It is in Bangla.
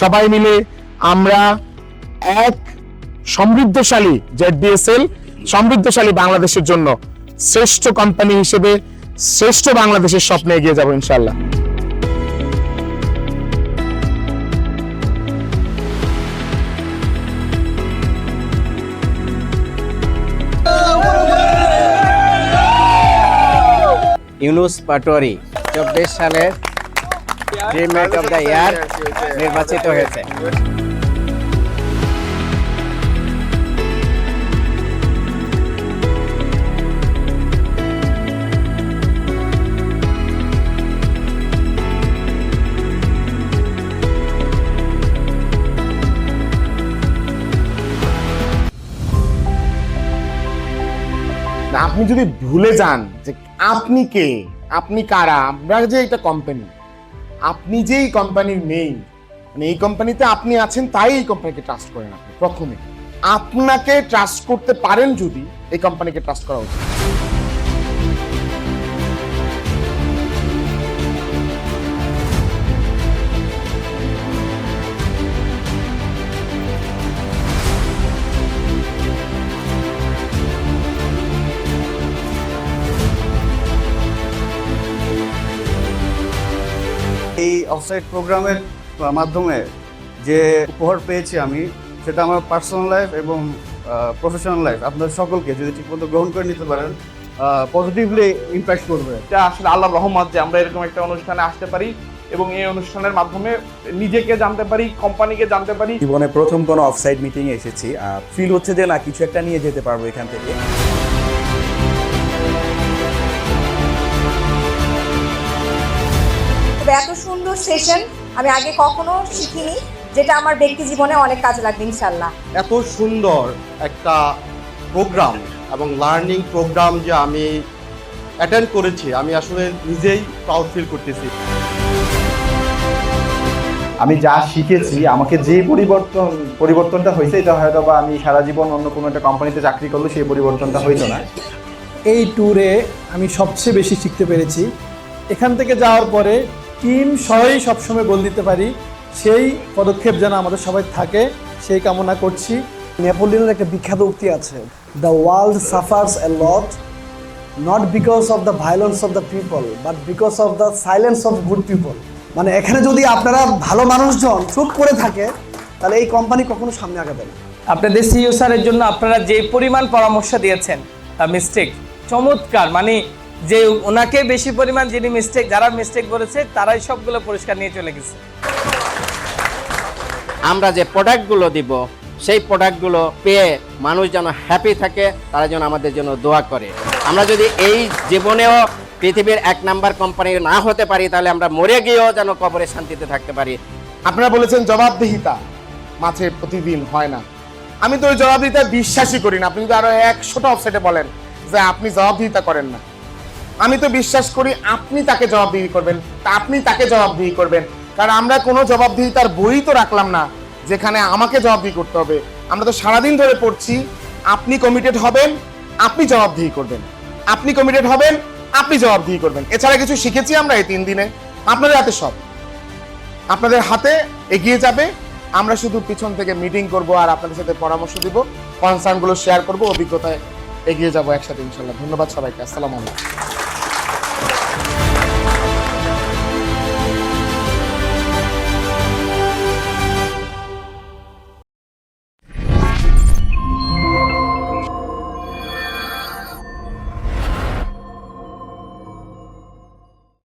সবাই মিলে আমরা এক সমৃদ্ধশালী জেডবিএসএল সমৃদ্ধশালী বাংলাদেশের জন্য শ্রেষ্ঠ কোম্পানি হিসেবে, শ্রেষ্ঠ বাংলাদেশের স্বপ্নে এগিয়ে যাব ইনশাল্লাহ ইউনুস পাটোয়ারি, চব্বিশ সালের অফ দ্য ইয়ার নির্বাচিত হয়েছে। আপনি যদি ভুলে যান যে আপনি কে, আপনি কারা, আমরা যে এটা কোম্পানি আপনি যে এই কোম্পানির মেইন মানে এই কোম্পানিতে আপনি আছেন, তাই এই কোম্পানিকে ট্রাস্ট করেন আপনি, প্রথমে। আপনাকে ট্রাস্ট করতে পারেন যদি এই কোম্পানিকে ট্রাস্ট করা উচিত। এই অফসাইড প্রোগ্রামের মাধ্যমে যে উপহার পেয়েছি আমি সেটা আমার পার্সোনাল লাইফ এবং প্রফেশনাল লাইফ আপনাদের সকলকে যদি ঠিকমতো গ্রহণ করে নিতে পারেন পজিটিভলি ইম্প্যাক্ট করবে। এটা আসলে আল্লাহর রহমত যে আমরা এরকম একটা অনুষ্ঠানে আসতে পারি এবং এই অনুষ্ঠানের মাধ্যমে নিজেকে জানতে পারি কোম্পানিকে জানতে পারি। জীবনে প্রথম কোনো অফসাইড মিটিং এ এসেছি ফিল হচ্ছে যে না কিছু একটা নিয়ে যেতে পারব এখান থেকে। এত সুন্দর সেশন আমি আগে কখনো শিখিনি যেটা আমার ব্যক্তি জীবনে অনেক কাজে লাগবে ইনশাল্লাহ এত সুন্দর একটা প্রোগ্রাম এবং লার্নিং প্রোগ্রাম যে আমি অ্যাটেন্ড করেছি আমি আসলে নিজেই প্রাউড ফিল করতেছি। আমি যা শিখেছি আমাকে যে পরিবর্তন পরিবর্তনটা হয়েছে এটা হয়তো বা আমি সারা জীবন অন্য কোনো একটা কোম্পানিতে চাকরি করলে সেই পরিবর্তনটা হইতো না। এই ট্যুরে আমি সবচেয়ে বেশি শিখতে পেরেছি। এখান থেকে যাওয়ার পরে টিম সবাই সবসময় গোল দিতে পারি। সেই পদক্ষেপ যেন আমাদের সবাই থাকে সেই কামনা করছি। নেপোলিয়নের একটা বিখ্যাত উক্তি আছে the world suffers a lot not because of the violence of the people but because of the silence of good people মানে এখানে যদি আপনারা ভালো মানুষজন চুপ করে থাকে তাহলে এই কোম্পানি কখনো সামনে আগাবে না। আপনাদের সিইও স্যারের জন্য আপনারা যে পরিমাণ পরামর্শ দিয়েছেন তা মিস্টেক চমৎকার। মানে যে ওনাকে বেশি পরিমাণ যিনি মিস্টেক যারা মিস্টেক করেছে তারাই সবগুলো পরিষ্কার নিয়ে চলে গেছে। আমরা যে প্রোডাক্টগুলো দিব সেই প্রোডাক্টগুলো পেয়ে মানুষ যেন হ্যাপি থাকে তারা যেন আমাদের জন্য দোয়া করে। আমরা যদি এই জীবনেও পৃথিবীর এক নাম্বার কোম্পানি না হতে পারি তাহলে আমরা মরে গিয়েও যেন কবরে শান্তিতে থাকতে পারি। আপনারা বলেছেন জবাবদিহিতা মাঝে প্রতিদিন হয় না। আমি তো ওই জবাবদিহিতা বিশ্বাসই করি না। আপনি যদি আরও একশোটা অফসাইটে বলেন যে আপনি জবাবদিহিতা করেন না। আমি তো বিশ্বাস করি আপনি তাকে জবাবদিহি করবেন, তা আপনি তাকে জবাবদিহি করবেন। কারণ আমরা কোনো জবাবদিহি তার বই তো রাখলাম না, যেখানে আমাকে জবাবদিহি করতে হবে। আমরা তো সারাদিন ধরে পড়ছি, আপনি কমিটেড হবেন, আপনি জবাবদিহি করবেন। আপনি কমিটেড হবেন, আপনি জবাবদিহি করবেন। এছাড়া কিছু শিখেছি আমরা এই তিন দিনে। আপনাদের হাতে সব। আপনাদের হাতে এগিয়ে যাবে। আমরা শুধু পিছন থেকে মিটিং করব আর আপনাদের সাথে পরামর্শ দিব কনসার্নগুলো শেয়ার করব, অভিজ্ঞতায় এগিয়ে যাব একসাথে ইনশাল্লাহ। ধন্যবাদ সবাইকে। আসসালামু আলাইকুম।